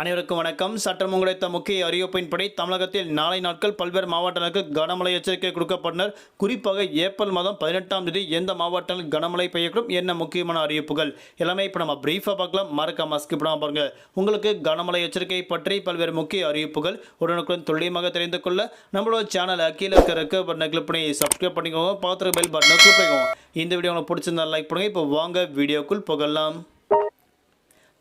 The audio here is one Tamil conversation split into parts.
அனைவருக்கும் வணக்கம். சட்டம் கிடைத்த முக்கிய அறிவிப்பின்படி தமிழகத்தில் நாளை நாட்கள் பல்வேறு மாவட்டங்களுக்கு கனமழை எச்சரிக்கை கொடுக்கப்பட்டனர். குறிப்பாக ஏப்ரல் மாதம் பதினெட்டாம் தேதி எந்த மாவட்டங்கள் கனமழை பெய்யக்கூடும் என்ன முக்கியமான அறிவிப்புகள் எல்லாமே இப்போ நம்ம பிரீஃபாக பார்க்கலாம். மறக்காம ஸ்கிப் பண்ணாம பாருங்க. உங்களுக்கு கனமழை எச்சரிக்கை பற்றி பல்வேறு முக்கிய அறிவிப்புகள் உடனுக்குடன் துல்லியமாக தெரிந்து கொள்ள நம்மளோட சேனலை கீழே இருக்க இருக்க பட்டனை கிளிக் பண்ணி சப்ஸ்கிரைப் பண்ணிக்கோங்க. பார்த்துருக்க பெல் பட்டனை கிளிக் பண்ணிக்கோங்க. இந்த வீடியோ உங்களுக்கு பிடிச்சிருந்தா லைக் பண்ணுங்கள் இப்போ வாங்க வீடியோக்குள் புகழலாம்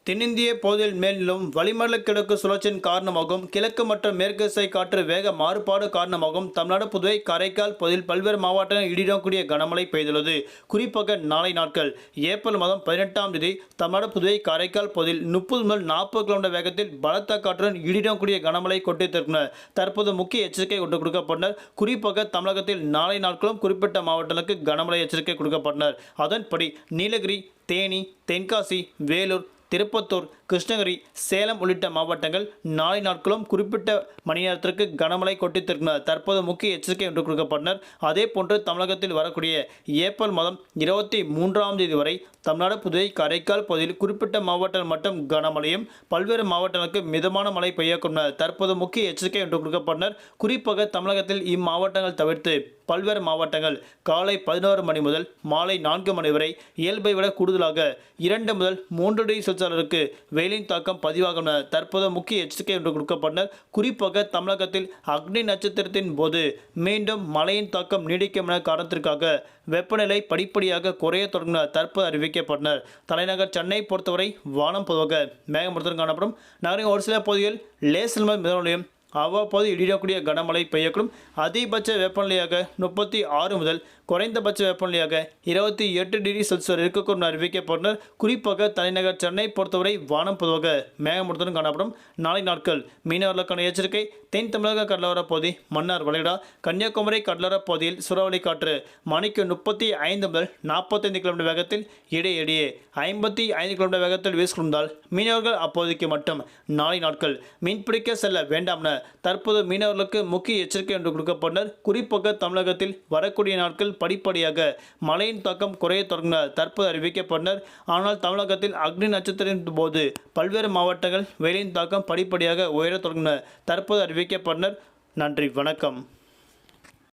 தென்னிந்திய பகுதியில் மேலும் வளிமண்டல கிழக்கு சுழற்சியின் காரணமாகவும் கிழக்கு மற்றும் மேற்கு திசை காற்று வேக மாறுபாடு காரணமாகவும் தமிழ்நாடு புதுவை காரைக்கால் பகுதியில் பல்வேறு மாவட்டங்கள் இடிடக்கூடிய கனமழை பெய்துள்ளது. குறிப்பாக நாளை நாட்கள் ஏப்ரல் மாதம் பதினெட்டாம் தேதி தமிழ்நாடு புதுவை காரைக்கால் பகுதியில் முப்பது முதல் நாற்பது கிலோமீட்டர் வேகத்தில் பலத்த காற்றுடன் இடிடக்கூடிய கனமழை கொட்டித்திருக்கின்றனர் தற்போது முக்கிய எச்சரிக்கை ஒன்று கொடுக்கப்பட்டனர். குறிப்பாக தமிழகத்தில் நாளை நாட்களும் குறிப்பிட்ட மாவட்டங்களுக்கு கனமழை எச்சரிக்கை கொடுக்கப்பட்டனர். அதன்படி நீலகிரி தேனி தென்காசி வேலூர் திருப்பத்தூர் கிருஷ்ணகிரி சேலம் உள்ளிட்ட மாவட்டங்கள் நாளை நாட்களும் குறிப்பிட்ட மணி நேரத்திற்கு கனமழை கொட்டித்திருக்கின்றனர் தற்போது முக்கிய எச்சரிக்கை என்று கொடுக்கப்பட்டனர். அதே போன்று தமிழகத்தில் வரக்கூடிய ஏப்ரல் மாதம் இருபத்தி மூன்றாம் தேதி வரை தமிழ்நாடு புதுவை காரைக்கால் பகுதியில் குறிப்பிட்ட மாவட்டங்கள் மட்டும் கனமழையும் பல்வேறு மாவட்டங்களுக்கு மிதமான மழை பெய்யக்கூடும் தற்போது முக்கிய எச்சரிக்கை என்று கொடுக்கப்பட்டனர். குறிப்பாக தமிழகத்தில் இம்மாவட்டங்கள் தவிர்த்து பல்வேறு மாவட்டங்கள் காலை பதினோரு மணி முதல் மாலை நான்கு மணி வரை இயல்பை விட கூடுதலாக இரண்டு முதல் மூன்று டிகிரி செல்சியஸ் வெயிலின் தாக்கம் பதிவாகும் தற்போது முக்கிய எச்சரிக்கை என்று கொடுக்கப்பட்டனர் குறிப்பாக தமிழகத்தில் அக்னி நட்சத்திரத்தின் போது மீண்டும் மழையின் தாக்கம் நீடிக்கும் என காரணத்திற்காக வெப்பநிலை படிப்படியாக குறைய தொடங்கின தற்போது அறிவிக்கப்பட்டனர். தலைநகர் சென்னை பொறுத்தவரை வானம் பொதுவாக மேகமூட்டத்துடன் காணப்படும். நகரின் ஒரு சில பகுதிகள் லேசல் மிதமலையும் அவ்வப்போது இடியக்கூடிய கனமழை பெய்யக்கூடும். அதிகபட்ச வெப்பநிலையாக முப்பத்தி ஆறு முதல் குறைந்தபட்ச வெப்பநிலையாக இருபத்தி எட்டு டிகிரி செல்சியஸ் இருக்கக்கூடும் அறிவிக்கப்பட்டனர் குறிப்பாக தலைநகர் சென்னை பொறுத்தவரை வானம் பொதுவாக மேகமூட்டத்துடன் காணப்படும். நாளை நாட்கள் மீனவர்களுக்கான எச்சரிக்கை. தென் தமிழக கடலோரப் பகுதி மன்னார் வளைகுடா கன்னியாகுமரி கடலோரப் பகுதியில் சூறாவளி காற்று மணிக்கு முப்பத்தி ஐந்து முதல் நாற்பத்தைந்து கிலோமீட்டர் வேகத்தில் இடையிடையே ஐம்பத்தி ஐந்து கிலோமீட்டர் வேகத்தில் வீசிக்கொண்டால் மீனவர்கள் அப்போதைக்கு மட்டும் நாளை நாட்கள் மீன்பிடிக்க செல்ல வேண்டாம் என தற்போது மீனவர்களுக்கு முக்கிய எச்சரிக்கை என்று கொடுக்கப்பட்டனர் குறிப்பாக தமிழகத்தில் வரக்கூடிய நாட்கள் படிப்படியாக மழையின் தாக்கம் குறைய தொடங்கினர் தற்போது அறிவிக்கப்பட்டனர் ஆனால் தமிழகத்தில் அக்னி நட்சத்திரத்தின் போது பல்வேறு மாவட்டங்கள் வெயிலின் தாக்கம் படிப்படியாக உயரத் தொடங்கின தற்போது அறிவிக்கப்பட்டனர் நன்றி வணக்கம்.